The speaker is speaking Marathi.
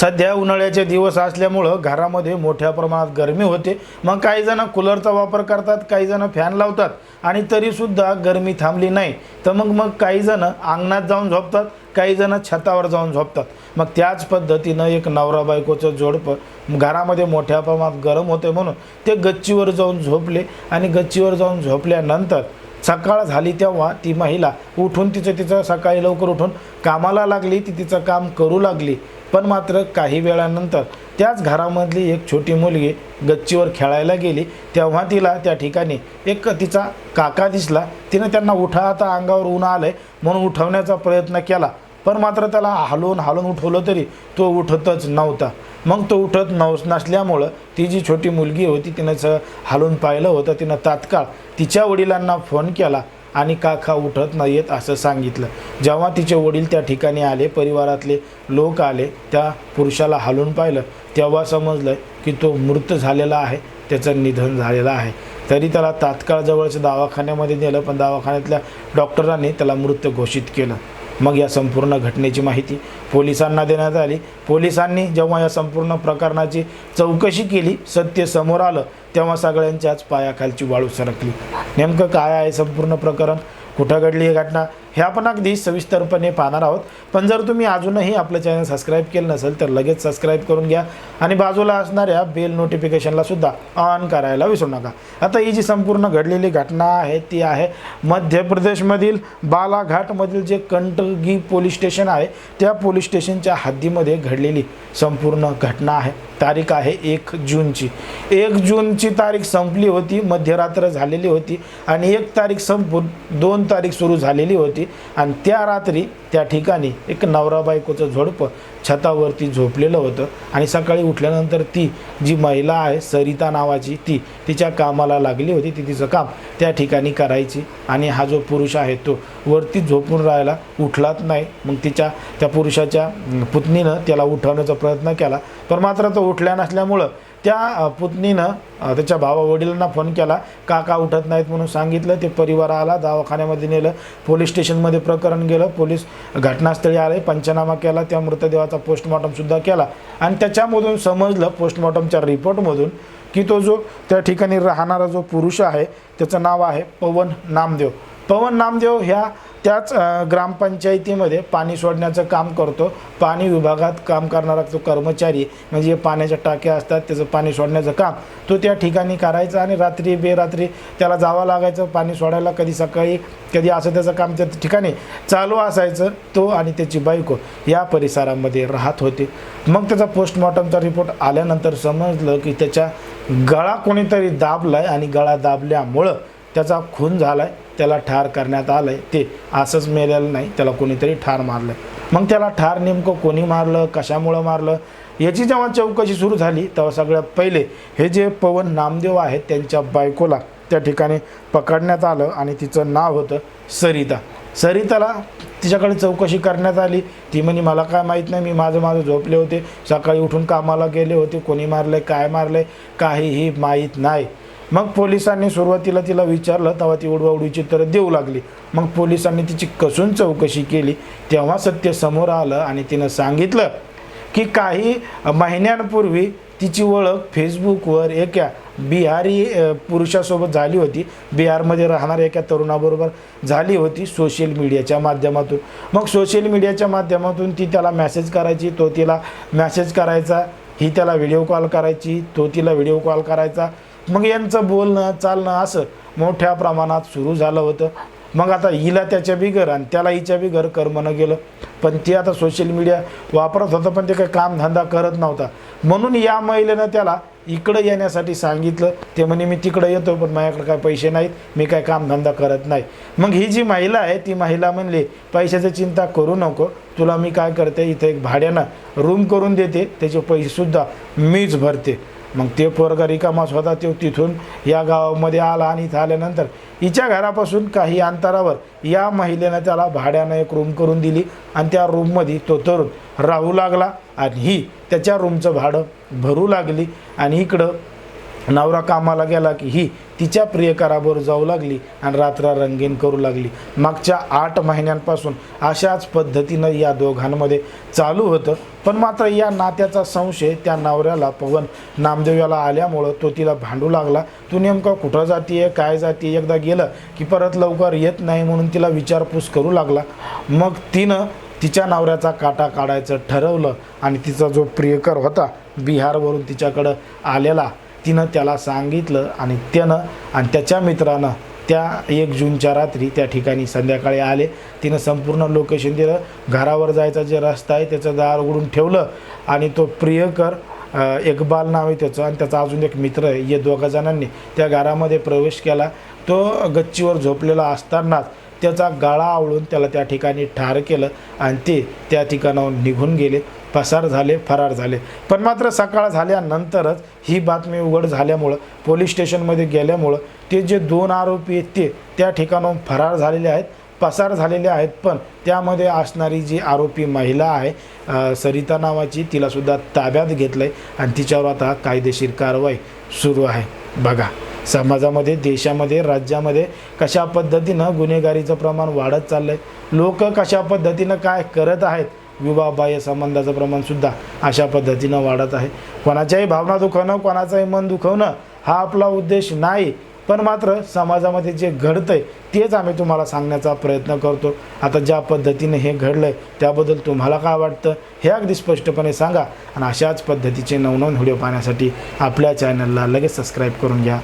सध्या उन्हाळ्याचे दिवस असल्यामुळं घरामध्ये मोठ्या प्रमाणात गरमी होते. मग काही जण कूलरचा वापर करतात काही जण फॅन लावतात आणि तरीसुद्धा गरमी थांबली नाही. तर मग मग काही जण अंगणात जाऊन झोपतात काही जण छतावर जाऊन झोपतात. मग त्याच पद्धतीनं एक नवरा बायकोचं जोडपं घरामध्ये मोठ्या प्रमाणात गरम होते म्हणून ते गच्चीवर जाऊन झोपले आणि गच्चीवर जाऊन झोपल्यानंतर सकाळ झाली तेव्हा ती महिला उठून तिचं तिचं सकाळी लवकर उठून कामाला लागली ती तिचं काम करू लागली. पण मात्र काही वेळानंतर त्याच घरामधली एक छोटी मुलगी गच्चीवर खेळायला गेली. तेव्हा तिला त्या ठिकाणी एक तिचा काका दिसला. तिनं त्यांना उठा आता अंगावर ऊन आलं म्हणून उठवण्याचा प्रयत्न केला. पण मात्र त्याला हलवून हलवून उठवलं तरी तो उठतच नव्हता. मग तो उठत नव नसल्यामुळं ती जी छोटी मुलगी होती तिनं स हलवून पाहिलं होतं तिनं तात्काळ तिच्या वडिलांना फोन केला आणि काका उठत नाही येत असं सांगितलं. जेव्हा तिचे वडील त्या ठिकाणी आले परिवारातले लोक आले त्या पुरुषाला हलवून पाहिलं तेव्हा समजलं की तो मृत झालेला आहे त्याचं निधन झालेलं आहे. तरी त्याला तात्काळ जवळच्या दवाखान्यामध्ये नेलं पण दवाखान्यातल्या डॉक्टरांनी त्याला मृत घोषित केलं. मग या संपूर्ण घटनेची माहिती पोलिसांना देण्यात आली. पोलिसांनी जेव्हा या संपूर्ण प्रकरणाची चौकशी केली सत्य समोर आलं तेव्हा सगळ्यांच्याच पायाखालची वाळू सरकली. नेमकं काय आहे संपूर्ण प्रकरण? कुठं घडली ही घटना? हे आपण अगदी सविस्तरपणे पाहणार आहोत. पण जर तुम्ही अजूनही आपलं चॅनल सबस्क्राईब केलं नसेल तर लगेच सबस्क्राईब करून घ्या. आणि बाजूला असणाऱ्या बेल नोटिफिकेशनला सुद्धा ऑन करायला विसरू नका. आता ही जी संपूर्ण घडलेली घटना आहे ती आहे मध्य प्रदेशमधील बालाघाटमधील जे कंटगी पोलीस स्टेशन आहे त्या पोलीस स्टेशनच्या हद्दीमध्ये घडलेली संपूर्ण घटना आहे. तारीख आहे एक जूनची. एक जूनची तारीख संपली होती मध्यरात्र झालेली होती आणि एक तारीख संपून दोन तारीख सुरू झालेली होती. आणि त्या रात्री त्या ठिकाणी एक नवरा बायकोचं झोडपं छतावरती झोपलेलं होतं. आणि सकाळी उठल्यानंतर ती जी महिला आहे सरिता नावाची ती तिच्या कामाला लागली होती. ती तिचं काम त्या ठिकाणी करायची. आणि हा जो पुरुष आहे तो वरती झोपून राहायला उठलाच नाही. मग तिच्या त्या पुरुषाच्या पुतणीनं त्याला उठवण्याचा प्रयत्न केला. पण मात्र तो उठल्या नसल्यामुळं त्या पुतणीनं त्याच्या भावा वडिलांना फोन केला काका उठत नाहीत म्हणून सांगितलं ते परिवार आला दवाखान्यामध्ये नेलं पोलीस स्टेशनमध्ये प्रकरण गेलं पोलीस घटनास्थळी आले पंचनामा केला त्या मृतदेहाचा पोस्टमॉर्टमसुद्धा केला. आणि त्याच्यामधून समजलं पोस्टमॉर्टमच्या रिपोर्टमधून की तो जो त्या ठिकाणी राहणारा जो पुरुष आहे त्याचं नाव आहे पवन नामदेव. पवन नामदेव ह्या त्याच ग्रामपंचायतीमध्ये पाणी सोडण्याचं काम करतो. पाणी विभागात काम करणारा तो कर्मचारी म्हणजे पाण्याच्या टाक्या असतात त्याचं पाणी सोडण्याचं काम तो त्या ठिकाणी करायचा आणि रात्री बेरात्री त्याला जावं लागायचं पाणी सोडायला कधी सकाळी कधी असं त्याचं काम त्या ठिकाणी चालू असायचं तो आणि त्याची बायको या परिसरामध्ये राहत होते. मग त्याचा पोस्टमॉर्टमचा रिपोर्ट आल्यानंतर समजलं की त्याच्या गळा कोणीतरी दाबलाय आणि गळा दाबल्यामुळं त्याचा खून झालाय त्याला ठार करण्यात आलंय ते असंच मेलेलं नाही त्याला कोणीतरी ठार मारलं मग त्याला ठार नेमकं कोणी मारलं कशामुळं मारलं? याची जेव्हा चौकशी सुरू झाली तेव्हा सगळ्यात पहिले हे जे पवन नामदेव आहेत त्यांच्या बायकोला त्या ठिकाणी पकडण्यात आलं आणि तिचं नाव होतं सरिता. सरिताला तिच्याकडे चौकशी करण्यात आली. ती म्हणे मला काय माहीत नाही मी माझं माझं झोपले होते. सकाळी उठून कामाला गेले होते. कोणी मारले काय मारले काहीही माहीत नाही. मग पोलिसांनी सुरुवातीला तिला विचारलं तेव्हा ती उडवाउडीची तर देऊ लागली. मग पोलिसांनी तिची कसून चौकशी केली. तेव्हा सत्य समोर आलं आणि तिनं सांगितलं की काही महिन्यांपूर्वी तिची ओळख फेसबुकवर एका बिहारी पुरुषासोबत झाली होती. बिहारमध्ये राहणाऱ्या एका तरुणाबरोबर झाली होती सोशल मीडियाच्या माध्यमातून. मग सोशल मीडियाच्या माध्यमातून ती त्याला मॅसेज करायची तो तिला मॅसेज करायचा ही त्याला व्हिडिओ कॉल करायची तो तिला व्हिडिओ कॉल करायचा. मग यांचं बोलणं चालणं असं मोठ्या प्रमाणात सुरू झालं होतं. मग आता हिला त्याच्या बिगर आणि त्याला हिच्या बी घर कर म्हणं गेलं. पण ती आता सोशल मीडिया वापरत होतं पण ते काही कामधंदा करत नव्हता. म्हणून या महिलेनं त्याला इकडं येण्यासाठी सांगितलं. ते म्हणे मी तिकडं येतो पण माझ्याकडे काय पैसे नाहीत. मी काय कामधंदा करत नाही. मग ही जी महिला आहे ती महिला म्हणली पैशाची चिंता करू नको. तुला मी काय करते? इथं एक भाड्यानं रूम करून देते. त्याचे पैसेसुद्धा मीच भरते. मग ते पोरगा रिकामाच होता तो तिथून या गावामध्ये आला आणि इथं आल्यानंतर हिच्या घरापासून काही अंतरावर या महिलेनं त्याला भाड्यानं एक रूम करून दिली आणि त्या रूममध्ये तो तरुण राहू लागला आणि ही त्याच्या रूमचं भाडं भरू लागली आणि इकडं नवरा कामाला गेला की ही तिच्या प्रियकराबरोबर जाऊ लागली आणि रात्र रंगीन करू लागली. मागच्या आठ महिन्यांपासून अशाच पद्धतीनं या दोघांमध्ये चालू होतं. पण मात्र या नात्याचा संशय त्या नवऱ्याला पवन नामदेव याला आल्यामुळं तो तिला भांडू लागला. तू नेमकं कुठं जातीये? काय जातीये? एकदा गेलं की परत लवकर येत नाही म्हणून तिला विचारपूस करू लागला. मग तिनं तिच्या नवऱ्याचा काटा काढायचं ठरवलं आणि तिचा जो प्रियकर होता बिहारवरून तिच्याकडं आलेला तिनं त्याला सांगितलं आणि त्यानं आणि त्याच्या मित्रानं त्या एक जूनच्या रात्री त्या ठिकाणी संध्याकाळी आले. तिनं संपूर्ण लोकेशन दिलं. घरावर जायचा जे रस्ता आहे त्याचं दार उघडून ठेवलं आणि तो प्रियकर इकबाल नाव आहे त्याचं आणि त्याचा अजून एक मित्र आहे. या दोघा जणांनी त्या घरामध्ये प्रवेश केला. तो गच्चीवर झोपलेला असतानाच त्याचा गाळा आवळून त्याला त्या ठिकाणी ठार केलं आणि ते त्या ठिकाणाहून निघून गेले. पसार झाले फरार झाले. पण मात्र सकाळ झाल्यानंतरच ही बातमी उघड झाल्यामुळं पोलीस स्टेशनमध्ये गेल्यामुळं ते जे दोन आरोपी आहेत ते त्या ठिकाणाहून फरार झालेले आहेत पसार झालेले आहेत. पण त्यामध्ये असणारी जी आरोपी महिला आहे सरिता नावाची तिलासुद्धा ताब्यात घेतलं आहे आणि तिच्यावर आता कायदेशीर कारवाई सुरू आहे. बघा समाजामध्ये देशामध्ये राज्यामध्ये कशा पद्धतीनं गुन्हेगारीचं प्रमाण वाढत चाललं आहे लोक कशा पद्धतीनं काय करत आहेत विवाहबाह्य संबंधाचं प्रमाणसुद्धा अशा पद्धतीनं वाढत आहे. कोणाच्याही भावना दुखवणं कोणाचंही मन दुखवणं हा आपला उद्देश नाही पण मात्र समाजामध्ये जे घडतं आहे तेच आम्ही तुम्हाला सांगण्याचा प्रयत्न करतो. आता ज्या पद्धतीने हे घडलं आहे त्याबद्दल तुम्हाला काय वाटतं हे अगदी स्पष्टपणे सांगा. आणि अशाच पद्धतीचे नवनवन व्हिडिओ पाहण्यासाठी आपल्या चॅनलला लगेच सबस्क्राईब करून घ्या.